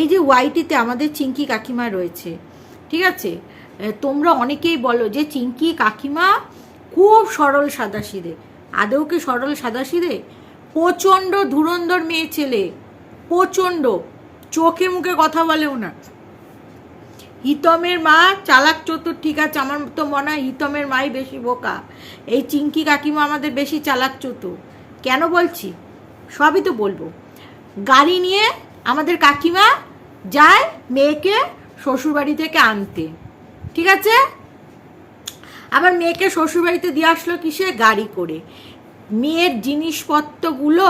এই যে ওয়াইটিতে আমাদের চিঙ্কি কাকিমা রয়েছে, ঠিক আছে? তোমরা অনেকেই বলো যে চিঙ্কি কাকিমা খুব সরল সাদাসিধে। আদৌ কি সরল সাদাসিধে? প্রচণ্ড ধুরন্ধর মেয়ে ছেলে, প্রচণ্ড। চোখে মুখে কথা বলে ওনার হিতমের মা, চালাক চতুর, ঠিক আছে, আমার তো মনে হয় হিতমের মাই বেশি বোকা। এই চিঙ্কি কাকিমা আমাদের বেশি চালাক চতুর। কেন বলছি? সবই তো বলব। গাড়ি নিয়ে আমাদের কাকিমা যায় মেয়েকে শ্বশুরবাড়ি থেকে আনতে। ঠিক আছে? আবার মেয়েকে শ্বশুরবাড়িতে দিয়ে আসলো কিসে? গাড়ি করে। মেয়ের জিনিসপত্রগুলো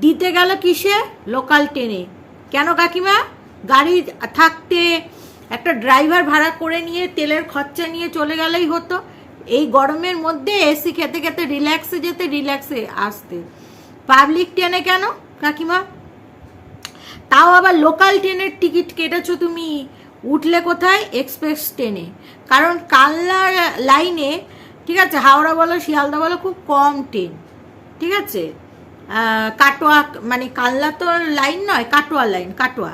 দিতে গেল কিসে? লোকাল ট্রেনে। কেন কাকিমা? গাড়ি থাকতে একটা ড্রাইভার ভাড়া করে নিয়ে তেলের খরচা নিয়ে চলে গেলেই হতো। এই গরমের মধ্যে এসি খেতে খেতে রিল্যাক্সে যেতে রিল্যাক্সে আসতে। পাবলিক ট্রেনে কেন কাকিমা? তাও আবার লোকাল ট্রেনের টিকিট কেটেছো তুমি। উঠলে কোথায়? এক্সপ্রেস ট্রেনে কারণ কালনা লাইনে ঠিক আছে, হাওড়া বলো, শিয়ালদা বলো, খুব কম ট্রেন ঠিক আছে? কাটোয়া মানে কালনা তো লাইন নয়, কাটোয়া লাইন কাটোয়া।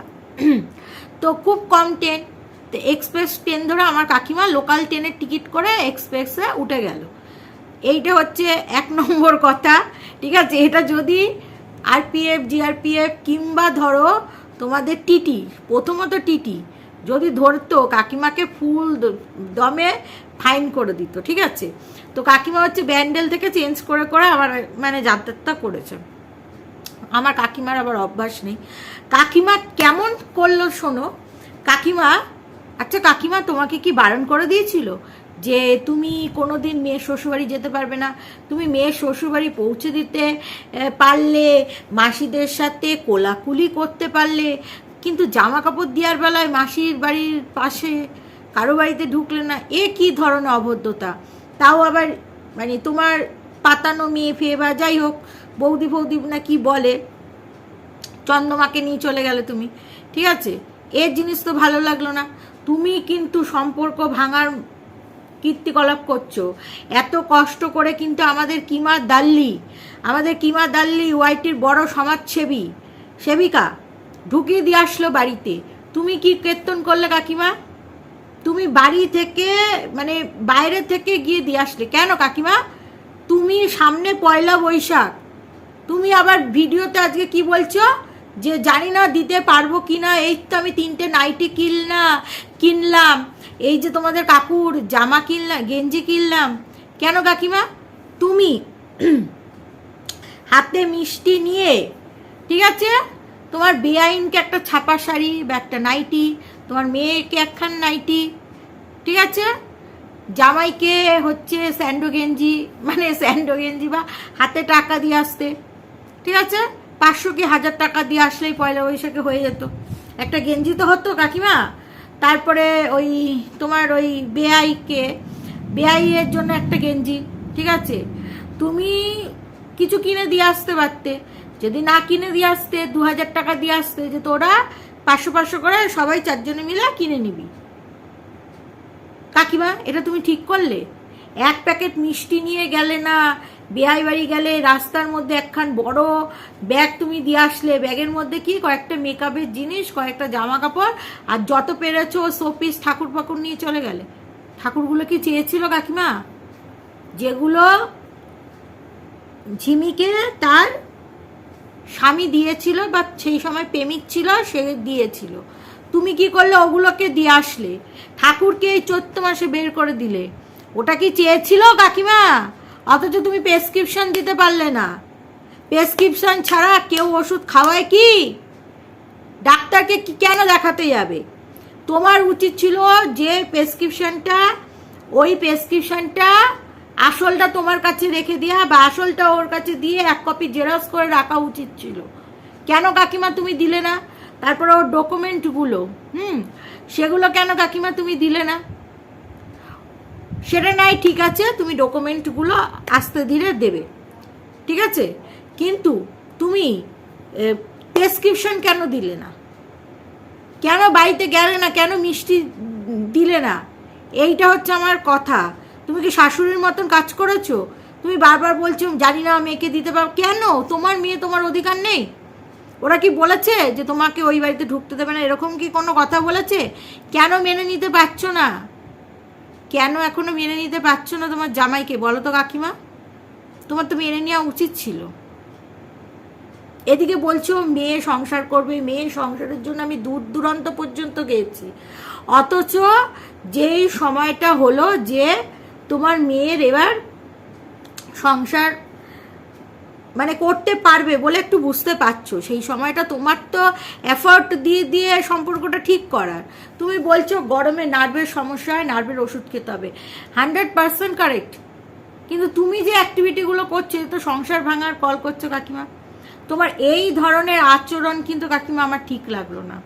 তো খুব কম ট্রেন তো এক্সপ্রেস ট্রেন ধরে আমার কাকিমা লোকাল ট্রেনের টিকিট করে এক্সপ্রেসে উঠে গেল। এইটা হচ্ছে এক নম্বর কথা। ঠিক আছে? এটা যদি আরপিএফ জিআরপিএফ কিংবা ধরো তোমাদের টিটি প্রথমত টিটি যদি ধরতো কাকিমাকে ফুল দমে ফাইন করে দিত, ঠিক আছে? তো কাকিমা হচ্ছে ব্যান্ডেল থেকে চেঞ্জ করে করে আবার মানে যাতায়াতটা করেছে। আমার কাকিমার আবার অভ্যাস নেই। কাকিমা কেমন করল শোনো, কাকিমা আচ্ছা কাকিমা তোমাকে কি বারণ করে দিয়েছিল? যে তুমি কোনো দিন মেয়ের শ্বশুরবাড়ি যেতে পারবে না। তুমি মেয়ের শ্বশুরবাড়ি পৌঁছে দিতে পারলে, মাসিদের সাথে কোলাকুলি করতে পারলে, কিন্তু জামা কাপড় দেওয়ার বেলায় মাসির বাড়ির পাশে কারও বাড়িতে ঢুকলে না, এ কি ধরনের অভদ্রতা? তাও আবার মানে তোমার পাতানো মেয়ে ফেয়ে বা যাই হোক, বৌদি বৌদি না কি বলে, চন্দ্রমাকে নিয়ে চলে গেলে তুমি, ঠিক আছে? এর জিনিস তো ভালো লাগল না। তুমি কিন্তু সম্পর্ক ভাঙার কীর্তিকলাপ করছ। এত কষ্ট করে কিন্তু আমাদের কিমা দাল্লি, আমাদের কিমা দাল্লি ওয়াইটির বড় সমাজসেবী, সেবিকা, ঢুকিয়ে দিয়ে আসলো বাড়িতে। তুমি কি কীর্তন করলে কাকিমা? তুমি বাড়ি থেকে মানে বাইরে থেকে গিয়ে দিয়ে আসলে। কেন কাকিমা? তুমি সামনে পয়লা বৈশাখ। তুমি আবার ভিডিওতে আজকে কি বলছো? যে জানি না দিতে পারব কি না এই তো আমি তিনটে নাইটি কিনলা কিনলাম। এই যে তোমাদের কাকুর জামা কিনলাম, গেঞ্জি কিনলাম। কেন কাকিমা? তুমি হাতে মিষ্টি নিয়ে, ঠিক আছে? তোমার বেআইনকে একটা ছাপা শাড়ি বা একটা নাইটি, তোমার মেয়েকে একখান নাইটি, ঠিক আছে? জামাইকে হচ্ছে স্যান্ডো গেঞ্জি মানে স্যান্ডো গেঞ্জি বা হাতে টাকা দিয়ে আসতে, ঠিক আছে? পাঁচশো কি হাজার টাকা দিয়ে আসলেই পয়লা বৈশাখে হয়ে যেত। একটা গেঞ্জি তো হতো, কাকিমা। তারপরে ওই তোমার ওই বেআইকে, বেআইয়ের জন্য একটা গেঞ্জি, ঠিক আছে? তুমি কিছু কিনে দিয়ে আসতে পারতে। যদি না কিনে দিয়ে আসতে দু হাজার টাকা দিয়ে আসতে, যে তোরা পাঁচশো পাঁচশো করে সবাই চারজনে মিলে কিনে নিবি। কাকিমা, এটা তুমি ঠিক করলে? এক প্যাকেট মিষ্টি নিয়ে গেলে না বেহাই বাড়ি গেলে রাস্তার মধ্যে একখান বড় ব্যাগ তুমি দিয়ে আসলে, ব্যাগের মধ্যে কি কয়েকটা মেকআপের জিনিস, কয়েকটা জামা কাপড় আর যত পেরেছ শোপিস ঠাকুর পাকুর নিয়ে চলে গেলে। ঠাকুরগুলো কি চেয়েছিল কাকিমা? যেগুলো ঝিমিকে তার স্বামী দিয়েছিল বা সেই সময় প্রেমিক ছিল, সে দিয়েছিল। তুমি কি করলে ওগুলোকে দিয়ে আসলে? ঠাকুরকে এই চৈত্র মাসে বের করে দিলে। ওটা কি চেয়েছিল কাকিমা? অথচ তুমি প্রেসক্রিপশন দিতে পারলে না। প্রেসক্রিপশন ছাড়া কেউ ওষুধ খাওয়ায় কি? ডাক্তারকে কি কেন দেখাতে যাবে? তোমার উচিত ছিল যে প্রেসক্রিপশনটা ওই প্রেসক্রিপশনটা আসলটা তোমার কাছে রেখে দেওয়া বা আসলটা ওর কাছে দিয়ে এক কপি জেরক্স করে রাখা উচিত ছিল। কেন কাকিমা তুমি দিলে না? তারপরে ওর ডকুমেন্টগুলো হুম? সেগুলো কেন কাকিমা তুমি দিলে না? সেটা নাই, ঠিক আছে, তুমি ডকুমেন্টগুলো আস্তে ধীরে দেবে, ঠিক আছে? কিন্তু তুমি প্রেসক্রিপশন কেন দিলে না? কেন বাড়িতে গেলে না? কেন মিষ্টি দিলে না? এইটা হচ্ছে আমার কথা। তুমি কি শাশুড়ির মতন কাজ করেছ? তুমি বারবার বলছো, জানি না মেয়েকে দিতে পারো কেন? তোমার মেয়ে তোমার অধিকার নেই? ওরা কি বলেছে যে তোমাকে ওই বাড়িতে ঢুকতে দেবে না? এরকম কি কোনো কথা বলেছে? কেন মেনে নিতে পারছ না? কেন এখনও মেনে নিতে পারছ না তোমার জামাইকে? বলো তো কাকিমা। তোমার তো মেনে নেওয়া উচিত ছিল। এদিকে বলছো, মেয়ে সংসার করবে, মেয়ে সংসারের জন্য আমি দূর দূরান্ত পর্যন্ত গেছি। অথচ যেই সময়টা হলো যে তোমার মেয়ের এবার সংসার মানে করতে পারবে বলে একটু বুঝতে পারছ। সেই সময়টা তোমার তো এফর্ট দিয়ে দিয়ে সম্পর্কটা ঠিক করার। তুমি বলছো গরমে নার্ভের সমস্যা হয় নার্ভের ওষুধ খেতে হবে। হান্ড্রেড পার্সেন্ট কারেক্ট কিন্তু তুমি যে অ্যাক্টিভিটিগুলো করছ তো সংসার ভাঙার কল করছ কাকিমা। তোমার এই ধরনের আচরণ কিন্তু কাকিমা আমার ঠিক লাগল না।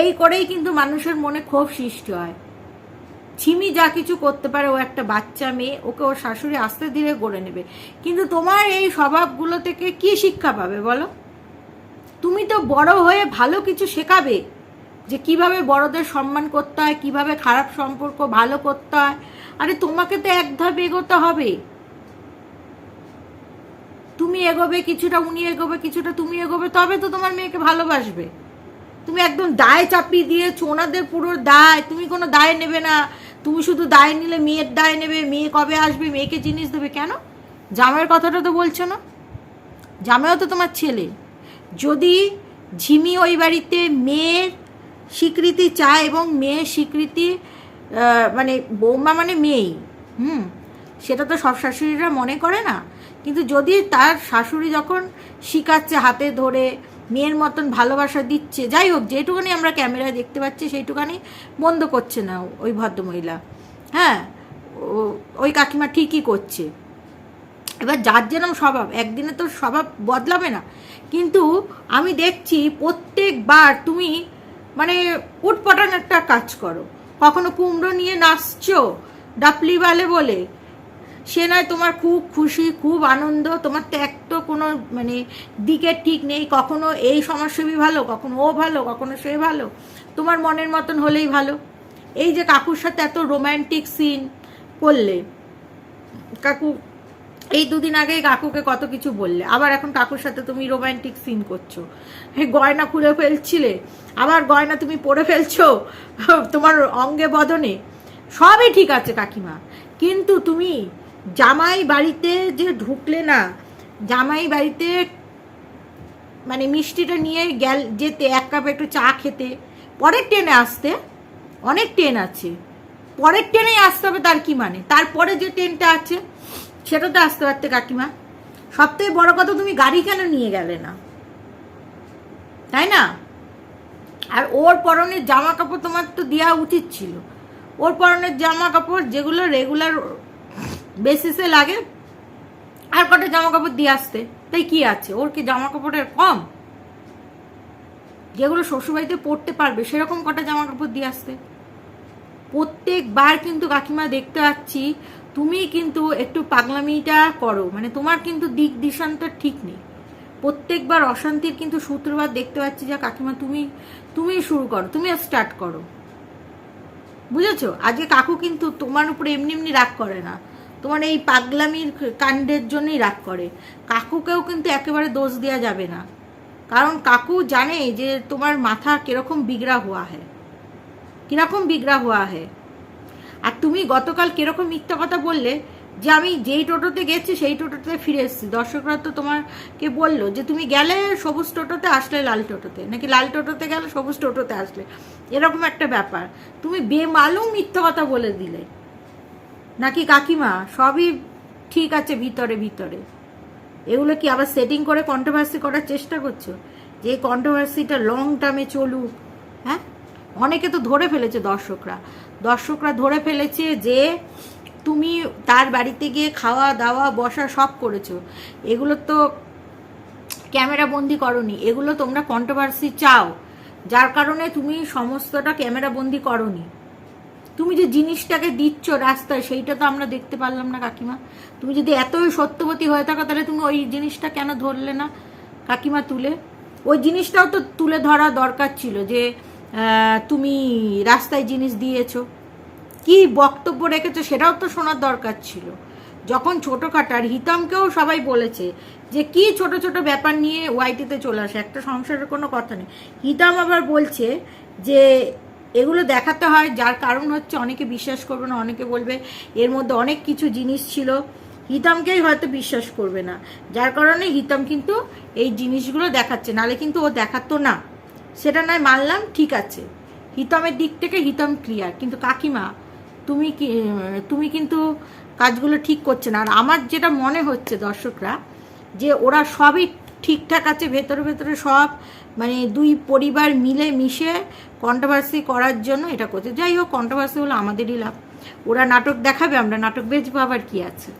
এই করেই কিন্তু মানুষের মনে ক্ষোভ সৃষ্টি হয়। ছিমি যা কিছু করতে পারে, ও একটা বাচ্চা মেয়ে, ওকে ওর শাশুড়ি আস্তে ধীরে গড়ে নেবে। কিন্তু তোমার এই স্বভাবগুলো থেকে কি শিক্ষা পাবে বলো? তুমি তো বড় হয়ে ভালো কিছু শেখাবে, যে কীভাবে বড়দের সম্মান করতে হয়, কীভাবে খারাপ সম্পর্ক ভালো করতে হয়। আরে তোমাকে তো এক ধাপ এগোতে হবে। তুমি এগোবে কিছুটা, উনি এগোবে কিছুটা, তুমি এগোবে, তবে তো তোমার মেয়েকে ভালোবাসবে। তুমি একদম দায় চাপিয়ে দিয়েছ, ওনাদের পুরো দায়, তুমি কোনো দায় নেবে না। তুমি শুধু দায় নিলে, মেয়ের দায় নেবে, মেয়ে কবে আসবে, মেয়েকে জিনিস দেবে, কেন? জামাইয়ের কথাটা তো বলছো না? জামাইও তো তোমার ছেলে। যদি ঝিমি ওই বাড়িতে মেয়ের স্বীকৃতি চায় এবং মেয়ের স্বীকৃতি মানে বৌমা মানে মেয়েই, হুম? সেটা তো সব শাশুড়িরা মনে করে না। কিন্তু যদি তার শাশুড়ি যখন শিখাচ্ছে হাতে ধরে মেয়ের মতন ভালোবাসা দিচ্ছে। যাই হোক যেটুখানি আমরা ক্যামেরায় দেখতে পাচ্ছি সেইটুখানি বন্ধ করছে না ওই ভদ্রমহিলা। হ্যাঁ ওই কাকিমা ঠিকই করছে। এবার যার যেরম স্বভাব, একদিনে তো স্বভাব বদলাবে না। কিন্তু আমি দেখছি প্রত্যেকবার তুমি মানে উটপটান একটা কাজ করো। কখনো কুমড়ো নিয়ে নাচছো বালে বলে সে নয়, তোমার খুব খুশি, খুব আনন্দ, তোমার তো কোনো মানে দিকের ঠিক নেই, কখনো এই সমাজসেবী ভালো, কখনো ও ভালো, কখনো সে ভালো, তোমার মনের মতন হলেই ভালো। এই যে কাকুর সাথে এত রোম্যান্টিক সিন করলে, কাকু এই দুদিন আগে কাকুকে কত কিছু বললে, আবার এখন কাকুর সাথে তুমি রোমান্টিক সিন করছ। গয়না খুলে ফেলছিলে, আবার গয়না তুমি পরে ফেলছো, তোমার অঙ্গে বদনে, সবই ঠিক আছে কাকিমা, কিন্তু তুমি জামাই বাড়িতে যে ঢুকলে না, জামাই বাড়িতে মানে মিষ্টিটা নিয়ে গেল, যেতে এক কাপ একটু চা খেতে। পরের ট্রেনে আসতে, অনেক ট্রেন আছে। পরের ট্রেনেই আসতে হবে তার কি মানে? তারপরে যে ট্রেনটা আছে সেটাতে আসতে পারতে কাকিমা। সবথেকে বড় কথা, তুমি গাড়ি কেন নিয়ে গেলে না? তাই না? আর ওর পরনের জামা কাপড় তোমার তো দেওয়া উচিত ছিল। ওর পরনের জামা কাপড় যেগুলো রেগুলার বেসিসে লাগে। আর কটা জামা কাপড় দিয়ে আসতে। তাই কি আছে? ওর কি জামা কাপড়ের কম? যেগুলো শ্বশুরবাড়িতে পরতে পারবে, সেরকম কটা জামা কাপড় দিয়ে আসতে। প্রত্যেকবার কিন্তু কাকিমা দেখতে পাচ্ছি, তুমি কিন্তু একটু পাগলামিটা করো। মানে তোমার কিন্তু দিক দিশান্ত ঠিক নেই। প্রত্যেকবার অশান্তির কিন্তু সূত্রপাত দেখতে পাচ্ছি যে, কাকিমা তুমি তুমি শুরু করো, তুমি স্টার্ট করো। বুঝেছ? আজকে কাকু কিন্তু তোমার উপরে এমনি এমনি রাগ করে না। তোমার এই পাগলামির কাণ্ডের জন্যই রাগ করে। কাকুকেও কিন্তু একেবারে দোষ দেওয়া যাবে না। কারণ কাকু জানে যে তোমার মাথা কীরকম বিগড়া হওয়া হয়। কীরকম বিগড়া হওয়া হয়। আর তুমি গতকাল কীরকম মিথ্যা কথা বললে যে আমি যেই টোটোতে গেছি সেই টোটোতে ফিরে এসেছি। দর্শকরা তো তোমাকে বলল যে তুমি গেলে সবুজ টোটোতে আসলে লাল টোটোতে। নাকি লাল টোটোতে গেলে সবুজ টোটোতে আসলে। এরকম একটা ব্যাপার। তুমি বেমালুম মিথ্যা কথা বলে দিলে। নাকি কাকিমা? সবই ঠিক আছে ভিতরে ভিতরে। এগুলো কি আবার সেটিং করে কন্ট্রোভার্সি করার চেষ্টা করছ? যে কন্ট্রোভার্সিটা লং টার্মে চলুক হ্যাঁ? অনেকে তো ধরে ফেলেছে দর্শকরা। দর্শকরা ধরে ফেলেছে যে তুমি তার বাড়িতে গিয়ে খাওয়া, দাওয়া, বসা সব করেছ। এগুলো তো ক্যামেরা বন্দি করনি। এগুলো তোমরা কন্ট্রোভার্সি চাও। যার কারণে তুমি সমস্তটা ক্যামেরা বন্দি করনি। তুমি যে জিনিসটাকে দিচ্ছ রাস্তায়, সেইটা তো আমরা দেখতে পারলাম না, কাকিমা। তুমি যদি এতই সত্যবতী হয়ে থাকো, তাহলে তুমি ওই জিনিসটা কেন ধরলে না কাকিমা তুলে? ওই জিনিসটাও তো তুলে ধরা দরকার ছিল যে তুমি রাস্তায় জিনিস দিয়েছ। কি বক্তব্য রেখেছো সেটাও তো শোনার দরকার ছিল। যখন ছোটোখাটো আর হিতমকেও সবাই বলেছে যে, কি ছোট ছোট ব্যাপার নিয়ে ওয়াইটিতে চলে আসে, একটা সংসারের কোনো কথা নেই। হিতাম আবার বলছে যে এগুলো দেখাতে হয়, যার কারণ হচ্ছে অনেকে বিশ্বাস করবে না, অনেকে বলবে এর মধ্যে অনেক কিছু জিনিস ছিল, হিতামকেই হয়তো বিশ্বাস করবে না। যার কারণে হিতাম কিন্তু এই জিনিসগুলো দেখাচ্ছে নালে কিন্তু ও দেখাতো না। সেটা নয়, মানলাম, ঠিক আছে। হিতমের দিক থেকে হিতম ক্লিয়ার কিন্তু কাকিমা, তুমি কি, তুমি কিন্তু কাজগুলো ঠিক করছে না। আর আমার যেটা মনে হচ্ছে দর্শকরা, যে ওরা সবই ঠিকঠাক আছে, ভেতরে ভেতরে সব মানে দুই পরিবার মিলে মিশে কন্ট্রোভার্সি করার জন্য এটা করছে। যাই হোক কন্ট্রোভার্সি হলো আমাদেরই লাভ। ওরা নাটক দেখাবে, আমরা নাটক বেচবো, আবার কি আছে?